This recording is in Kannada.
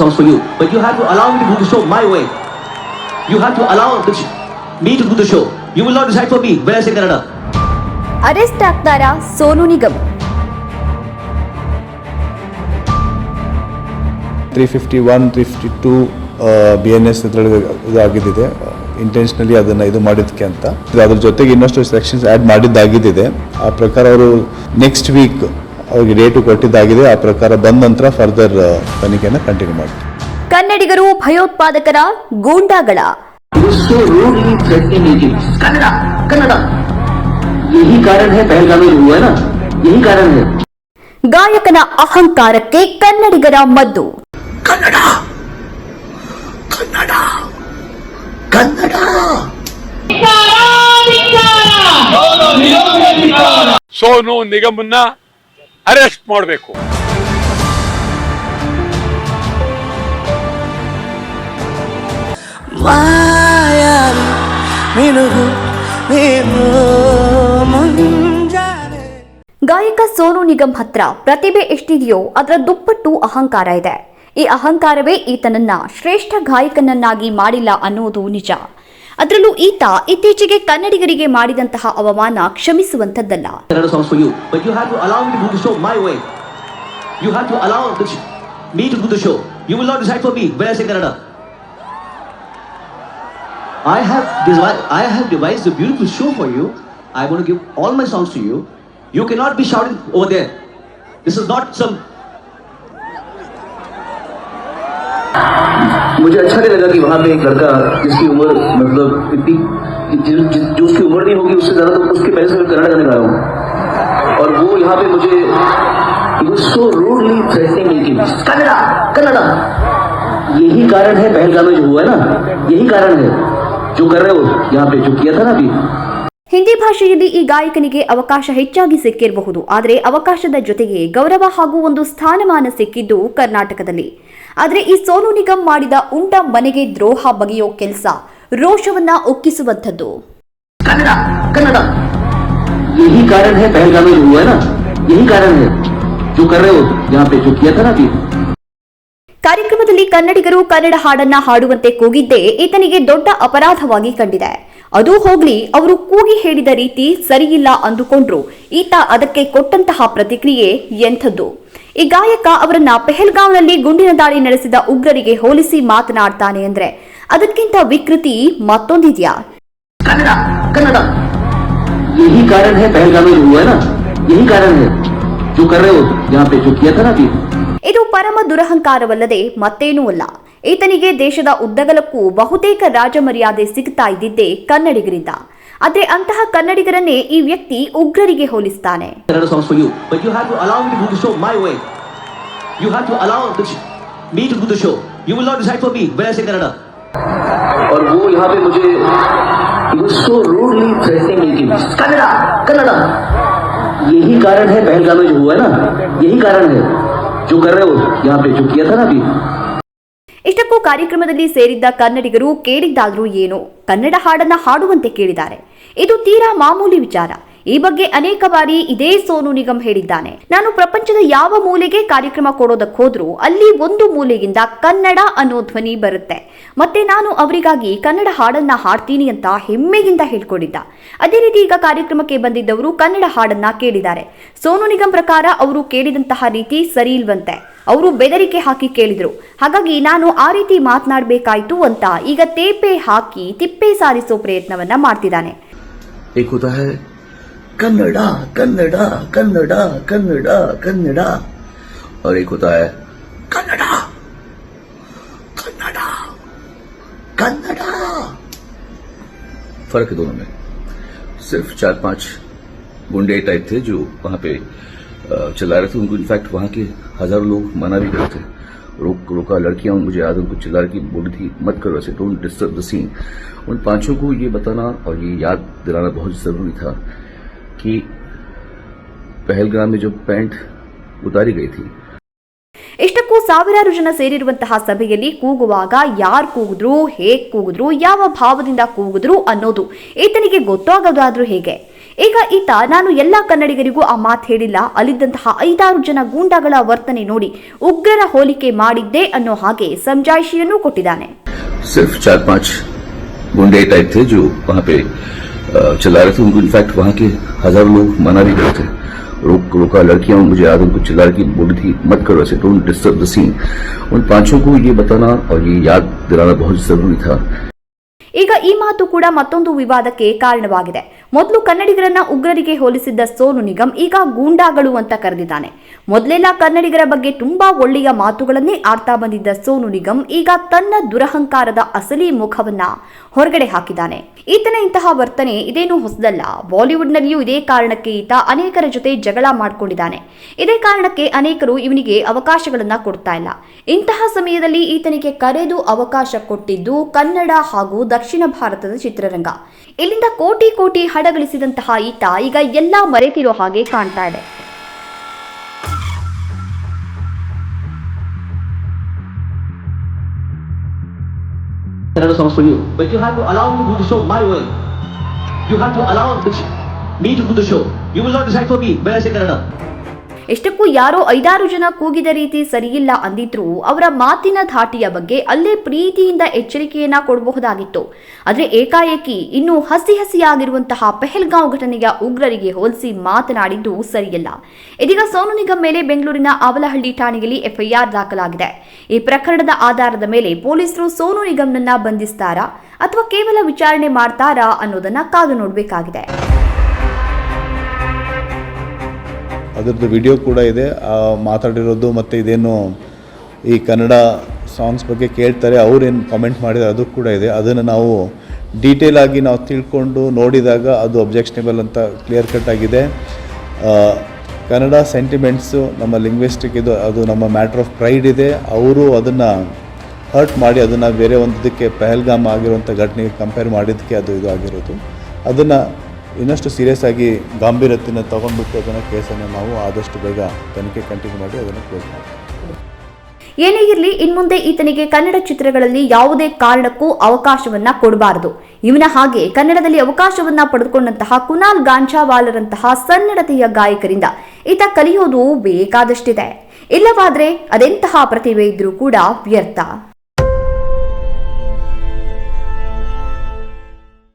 songs for you. But you have to allow me to do the show my way. You have to allow the me to do the show. You will not decide for me when I say Kannada. Arrest ಆಗ್ತಾರಾ Sonu Nigam three fifty one three fifty two B N S ಇದಾಗಿದ್ದಿದೆ intentionally ಅದನ್ನು ಇದು ಮಾಡಿದ್ದಕ್ಕೆ ಅಂತ ಅದ್ರ ಜೊತೆಗೆ ಇನ್ನಷ್ಟು ಸೆಕ್ಷನ್ಸ್ ಆ್ಯಡ್ ಮಾಡಿದ್ದಾಗಿದ್ದಿದೆ ಆ ಪ್ರಕಾರ ಅವರು ನೆಕ್ಸ್ಟ್ ವೀಕ್ ಅವರಿಗೆ ಡೇಟು ಕೊಟ್ಟಿದ್ದಾಗಿದೆ. ಆ ಪ್ರಕಾರ ಬಂದ ನಂತರ ಫರ್ದರ್ ತನಿಖೆಯನ್ನು ಕಂಟಿನ್ಯೂ ಮಾಡ್ತೀವಿ. ಕನ್ನಡಿಗರು ಭಯೋತ್ಪಾದಕರ ಗೂಂಡಾಗಳ. ಗಾಯಕನ ಅಹಂಕಾರಕ್ಕೆ ಕನ್ನಡಿಗರ ಮದ್ದು. ಕನ್ನಡ ಕನ್ನಡ ಕನ್ನಡ. ಸೋನು ನಿಗಮನ್ನ ಅರೆಸ್ಟ್ ಮಾಡಬೇಕು. ಗಾಯಕ ಸೋನು ನಿಗಮ್ ಹತ್ರ ಪ್ರತಿಭೆ ಎಷ್ಟಿದೆಯೋ ಅದರ ದುಪ್ಪಟ್ಟು ಅಹಂಕಾರ ಇದೆ. ಈ ಅಹಂಕಾರವೇ ಈತನನ್ನ ಶ್ರೇಷ್ಠ ಗಾಯಕನನ್ನಾಗಿ ಮಾಡಿಲ್ಲ ಅನ್ನೋದು ನಿಜ. ಅದರಲ್ಲೂ ಈತ ಇತ್ತೀಚೆಗೆ ಕನ್ನಡಿಗರಿಗೆ ಮಾಡಿದಂತಹ ಅವಮಾನ ಕ್ಷಮಿಸುವಂತದ್ದಲ್ಲ. I have devised, I have devised a beautiful show for you. I want to give all my songs to you. You cannot be shouting over there. This is not some. मुझे अच्छा नहीं लगा कि वहाँ पे एक लड़का जिसकी उम्र मतलब इतनी जो, जो, जो उसकी उम्र नहीं होगी उससे ज्यादा तो उसके पहले से मैं कन्नड़ गाने गा रहा हूँ और वो यहाँ पे मुझे सो रूडली थ्रेटनिंग मी कि कन्नड़ा कन्नड़ा यही कारण है पहलगाम में जो हुआ है ना यही कारण है जो कर रहे हो यहाँ पे जो किया था ना अभी ಹಿಂದಿ ಭಾಷೆಯಲ್ಲಿ ಈ ಗಾಯಕನಿಗೆ ಅವಕಾಶ ಹೆಚ್ಚಾಗಿ ಸಿಕ್ಕಿರಬಹುದು ಆದರೆ ಅವಕಾಶದ ಜೊತೆಗೆ ಗೌರವ ಹಾಗೂ ಒಂದು ಸ್ಥಾನಮಾನ ಸಿಕ್ಕಿದ್ದು ಕರ್ನಾಟಕದಲ್ಲಿ ಆದರೆ ಈ ಸೋನು ನಿಗಮ್ ಮಾಡಿದ ಉಂಡ ಮನೆಗೆ ದ್ರೋಹ ಬಗೆಯೋ ಕೆಲಸ ರೋಷವನ್ನ ಉಕ್ಕಿಸುವಂಥದ್ದು कन्नड़ा कन्नड़ा यही कारण है पहलगाम में जो हुआ है ना यही कारण है जो कर रहे हो यहाँ पे जो किया था ना अभी ಕಾರ್ಯಕ್ರಮದಲ್ಲಿ ಕನ್ನಡಿಗರು ಕನ್ನಡ ಹಾಡನ್ನ ಹಾಡುವಂತೆ ಕೂಗಿದ್ದೇ ಈತನಿಗೆ ದೊಡ್ಡ ಅಪರಾಧವಾಗಿ ಕಂಡಿದೆ ಅದು ಹೋಗ್ಲಿ ಅವರು ಕೂಗಿ ಹೇಳಿದ ರೀತಿ ಸರಿಯಿಲ್ಲ ಅಂದುಕೊಂಡ್ರು ಈತ ಅದಕ್ಕೆ ಕೊಟ್ಟಂತಹ ಪ್ರತಿಕ್ರಿಯೆ ಎಂಥದ್ದು ಈ ಗಾಯಕ ಅವರನ್ನ ಪೆಹಲ್ಗಾಂವ್ನಲ್ಲಿ ಗುಂಡಿನ ದಾಳಿ ನಡೆಸಿದ ಉಗ್ರರಿಗೆ ಹೋಲಿಸಿ ಮಾತನಾಡ್ತಾನೆ ಅಂದ್ರೆ ಅದಕ್ಕಿಂತ ವಿಕೃತಿ ಮತ್ತೊಂದಿದ್ಯಾ कन्नड़ा कन्नड़ा यही कारण है पहलगाम में जो हुआ है ना यही कारण है जो कर रहे हो यहाँ पे जो किया था ना अभी ಇದು ಪರಮ ದುರಹಂಕಾರವಲ್ಲದೆ ಮತ್ತೇನೂ ಅಲ್ಲ ಈತನಿಗೆ ದೇಶದ ಉದ್ದಗಲಕ್ಕೂ ಬಹುತೇಕ ರಾಜಮರ್ಯಾದೆ ಸಿಗ್ತಾ ಇದ್ದಿದ್ದೇ ಕನ್ನಡಿಗರಿಂದ ಆದ್ರೆ ಅಂತಹ ಕನ್ನಡಿಗರನ್ನೇ ಈ ವ್ಯಕ್ತಿ ಉಗ್ರರಿಗೆ ಹೋಲಿಸ್ತಾನೆ Kannada songs for you, but you have to allow me to do the show my way. You have to allow the sh- me to do the show. You will not decide for me when I say Kannada. और वो यहाँ पे मुझे सो रूडली थ्रेटनिंग मी कि कन्नड़ा कन्नड़ा यही कारण है पहलगाम में जो हुआ है ना यही कारण है जो कर रहे हो यहाँ पे जो किया था ना अभी ಇಷ್ಟಕ್ಕೂ ಕಾರ್ಯಕ್ರಮದಲ್ಲಿ ಸೇರಿದ್ದ ಕನ್ನಡಿಗರು ಕೇಳಿದ್ದಾದ್ರೂ ಏನು? ಕನ್ನಡ ಹಾಡನ್ನ ಹಾಡುವಂತೆ ಕೇಳಿದ್ದಾರೆ. ಇದು ತೀರಾ ಮಾಮೂಲಿ ವಿಚಾರ. ಈ ಬಗ್ಗೆ ಅನೇಕ ಬಾರಿ ಇದೇ ಸೋನು ನಿಗಮ್ ಹೇಳಿದ್ದಾನೆ. ನಾನು ಪ್ರಪಂಚದ ಯಾವ ಮೂಲೆಗೆ ಕಾರ್ಯಕ್ರಮ ಕೊಡೋದಕ್ಕೆ ಹೋದ್ರೂ ಅಲ್ಲಿ ಒಂದು ಮೂಲೆಯಿಂದ ಕನ್ನಡ ಅನ್ನೋ ಧ್ವನಿ ಬರುತ್ತೆ. ಮತ್ತೆ ನಾನು ಅವರಿಗಾಗಿ ಕನ್ನಡ ಹಾಡನ್ನ ಹಾಡ್ತೀನಿ ಅಂತ ಹೆಮ್ಮೆಯಿಂದ ಹೇಳ್ಕೊಂಡಿದ್ದ. ಅದೇ ರೀತಿ ಈಗ ಕಾರ್ಯಕ್ರಮಕ್ಕೆ ಬಂದಿದ್ದವರು ಕನ್ನಡ ಹಾಡನ್ನ ಕೇಳಿದ್ದಾರೆ. ಸೋನು ನಿಗಮ್ ಪ್ರಕಾರ ಅವರು ಕೇಳಿದಂತಹ ರೀತಿ ಸರಿ ಇಲ್ವಂತೆ. ಅವರು ಬೆದರಿಕೆ ಹಾಕಿ ಕೇಳಿದ್ರು. ಹಾಗಾಗಿ ನಾನು ಆ ರೀತಿ ಮಾತನಾಡಬೇಕಾಯ್ತು ಅಂತ ಈಗ ತೇಪೆ ಹಾಕಿ ತಿಪ್ಪೆ ಸಾರಿಸೋ ಪ್ರಯತ್ನವನ್ನ ಮಾಡ್ತಿದ್ದಾನೆ. कन्नडा कन्नडा कन्नडा कन्नडा कन्नडा। और एक होता है, कन्नडा। कन्नडा कन्नडा। फ़र्क है दोनों में। सिर्फ़ चार पाँच गुंडे टाइप थे जो वहाँ पे चिल्ला रहे थे। उनको इनफैक्ट वहाँ के हज़ारों लोग मना भी करे थे। रोक, रोका लड़कियाँ मुझे याद उनको चिल्ला रही बोली थी, मत करो ऐसे डोंट डिस्टर्ब द सीन उन पाँचों को ये बताना और ये याद दिलाना बहुत ज़रूरी था। कि पहलगाम में जो पैंट उतारी गई थी ಇಷ್ಟಕ್ಕೂ ಸಾವಿರಾರು ಜನ ಸೇರಿರುವಂತಹ ಸಭೆಯಲ್ಲಿ ಕೂಗುವಾಗ ಯಾರು ಕೂಗಿದ್ರು ಹೇಗ್ ಕೂಗಿದ್ರು ಯಾವ ಭಾವದಿಂದ ಕೂಗಿದ್ರು ಅನ್ನೋದು ಈತನಿಗೆ ಗೊತ್ತಾಗೋದಾದ್ರೂ ಹೇಗೆ ಈಗ ಈತ ನಾನು ಎಲ್ಲ ಕನ್ನಡಿಗರಿಗೂ ಆ ಮಾತು ಹೇಳಿಲ್ಲ ಅಲ್ಲಿದ್ದಂತಹ ಐದಾರು ಜನ ಗೂಂಡಾಗಳ ವರ್ತನೆ ನೋಡಿ ಉಗ್ರರ ಹೋಲಿಕೆ ಮಾಡಿದ್ದೆ ಅನ್ನೋ ಹಾಗೆ ಸಮಜಾಯಿಷಿಯನ್ನೂ ಕೊಟ್ಟಿದ್ದಾನೆ सिर्फ चार पांच गुंडे टाइप थे जो वहां पे अ, चिल्ला रहे थे उनको इनफैक्ट वहां के हजारों लोग मना भी करे थे रोक रोका लड़कियां मुझे याद है, उनको चिल्ला रही बोली थी मत करो ऐसे डोंट डिस्टर्ब द सीन उन पांचों को ये बताना और ये याद दिलाना बहुत जरूरी था ಈಗ ಈ ಮಾತು ಕೂಡ ಮತ್ತೊಂದು ವಿವಾದಕ್ಕೆ ಕಾರಣವಾಗಿದೆ ಮೊದಲು ಕನ್ನಡಿಗರನ್ನ ಉಗ್ರರಿಗೆ ಹೋಲಿಸಿದ್ದ ಸೋನು ನಿಗಮ್ ಈಗ ಗೂಂಡಾಗಳು ಅಂತ ಕರೆದಿದ್ದಾನೆ. ಮೊದಲೆಲ್ಲ ಕನ್ನಡಿಗರ ಬಗ್ಗೆ ತುಂಬಾ ಒಳ್ಳೆಯ ಮಾತುಗಳನ್ನೇ ಆಡ್ತಾ ಬಂದಿದ್ದ ಸೋನು ನಿಗಮ್ ಈಗ ತನ್ನ ದುರಹಂಕಾರದ ಅಸಲಿ ಮುಖವನ್ನ ಹೊರಗಡೆ ಹಾಕಿದ್ದಾನೆ. ಈತನ ಇಂತಹ ವರ್ತನೆ ಇದೇನು ಹೊಸದಲ್ಲ. ಬಾಲಿವುಡ್ನಲ್ಲಿಯೂ ಇದೇ ಕಾರಣಕ್ಕೆ ಈತ ಅನೇಕರ ಜೊತೆ ಜಗಳ ಮಾಡಿಕೊಂಡಿದ್ದಾನೆ. ಇದೇ ಕಾರಣಕ್ಕೆ ಅನೇಕರು ಇವನಿಗೆ ಅವಕಾಶಗಳನ್ನ ಕೊಡ್ತಾ ಇಲ್ಲ. ಇಂತಹ ಸಮಯದಲ್ಲಿ ಈತನಿಗೆ ಕರೆದು ಅವಕಾಶ ಕೊಟ್ಟಿದ್ದು ಕನ್ನಡ ಹಾಗೂ ದಕ್ಷಿಣ ಭಾರತದ ಚಿತ್ರರಂಗ. ಇಲ್ಲಿಂದ ಕೋಟಿ ಕೋಟಿ ಗಳಿಸಿದಂತಹ ಈತ ಈಗ ಎಲ್ಲ ಮರೆತಿರೋ ಹಾಗೆ ಕಾಣ್ತಾ ಇದೆ Kannada songs you have to allow me to do the show my way. You have to allow me to do the show. You will not decide for me when I say Kannada. ಎಷ್ಟಕ್ಕೂ ಯಾರೋ ಐದಾರು ಜನ ಕೂಗಿದ ರೀತಿ ಸರಿಯಿಲ್ಲ ಅಂದಿದ್ರು ಅವರ ಮಾತಿನ ಧಾಟಿಯ ಬಗ್ಗೆ ಅಲ್ಲೇ ಪ್ರೀತಿಯಿಂದ ಎಚ್ಚರಿಕೆಯನ್ನ ಕೊಡಬಹುದಾಗಿತ್ತು. ಆದರೆ ಏಕಾಏಕಿ ಇನ್ನು ಹಸಿ ಹಸಿಯಾಗಿರುವಂತಹ ಪೆಹಲ್ಗಾಂವ್ ಘಟನೆಯ ಉಗ್ರರಿಗೆ ಹೋಲಿಸಿ ಮಾತನಾಡಿದ್ದು ಸರಿಯಲ್ಲ. ಇದೀಗ ಸೋನು ನಿಗಮ್ ಮೇಲೆ ಬೆಂಗಳೂರಿನ ಅವಲಹಳ್ಳಿ ಠಾಣೆಯಲ್ಲಿ ಎಫ್ಐಆರ್ ದಾಖಲಾಗಿದೆ. ಈ ಪ್ರಕರಣದ ಆಧಾರದ ಮೇಲೆ ಪೊಲೀಸರು ಸೋನು ನಿಗಮ್ನನ್ನ ಬಂಧಿಸ್ತಾರಾ ಅಥವಾ ಕೇವಲ ವಿಚಾರಣೆ ಮಾಡ್ತಾರಾ ಅನ್ನೋದನ್ನ ಕಾದು ನೋಡಬೇಕಾಗಿದೆ. ಅದರದ್ದು ವಿಡಿಯೋ ಕೂಡ ಇದೆ. ಮಾತಾಡಿರೋದು ಮತ್ತು ಇದೇನು ಈ ಕನ್ನಡ ಸಾಂಗ್ಸ್ ಬಗ್ಗೆ ಕೇಳ್ತಾರೆ, ಅವ್ರೇನು ಕಾಮೆಂಟ್ ಮಾಡಿದ್ದಾರೆ ಅದು ಕೂಡ ಇದೆ. ಅದನ್ನು ನಾವು ಡೀಟೇಲ್ ಆಗಿ ನಾವು ತಿಳ್ಕೊಂಡು ನೋಡಿದಾಗ ಅದು ಅಬ್ಜೆಕ್ಷನೇಬಲ್ ಅಂತ ಕ್ಲಿಯರ್ ಕಟ್ ಆಗಿದೆ. ಕನ್ನಡ ಸೆಂಟಿಮೆಂಟ್ಸು ನಮ್ಮ ಲಿಂಗ್ವಿಸ್ಟಿಕ್ ಇದು, ಅದು ನಮ್ಮ ಮ್ಯಾಟ್ರ್ ಆಫ್ ಪ್ರೈಡ್ ಇದೆ. ಅವರು ಅದನ್ನು ಹರ್ಟ್ ಮಾಡಿ ಅದನ್ನು ಬೇರೆ ಒಂದಕ್ಕೆ ಪೆಹಲ್ಗಾಮ್ ಆಗಿರುವಂಥ ಘಟನೆಗೆ ಕಂಪೇರ್ ಮಾಡಿದ್ದಕ್ಕೆ ಅದು ಇದು ಆಗಿರೋದು. ಅದನ್ನು ಇನ್ನಷ್ಟು ಸೀರಿಯಸ್ ಆಗಿ ಗಾಂಭೀರ್ಯತೆಯನ್ನು ತಗೊಂಡ್ಬಿಟ್ಟು ಅದನ್ನು ಕೇಸನ್ನು ನಾವು ಆದಷ್ಟು ಬೇಗ ತನಿಖೆ ಕಂಟಿನ್ಯೂ ಮಾಡಿ ಅದನ್ನು ಕ್ಲೋಸ್ ಮಾಡ್ತೀವಿ ಏನೇ ಇರಲಿ, ಇನ್ಮುಂದೆ ಈತನಿಗೆ ಕನ್ನಡ ಚಿತ್ರಗಳಲ್ಲಿ ಯಾವುದೇ ಕಾರಣಕ್ಕೂ ಅವಕಾಶವನ್ನ ಕೊಡಬಾರದು. ಇವನ ಹಾಗೆ ಕನ್ನಡದಲ್ಲಿ ಅವಕಾಶವನ್ನ ಪಡೆದುಕೊಂಡಂತಹ ಕುನಾಲ್ ಗಾಂಚಾವಾಲರಂತಹ ಸನ್ನಡತೆಯ ಗಾಯಕರಿಂದ ಈತ ಕಲಿಯೋದು ಬೇಕಾದಷ್ಟಿದೆ. ಇಲ್ಲವಾದ್ರೆ ಅದೆಂತಹ ಪ್ರತಿಭೆ ಇದ್ರೂ ಕೂಡ ವ್ಯರ್ಥ.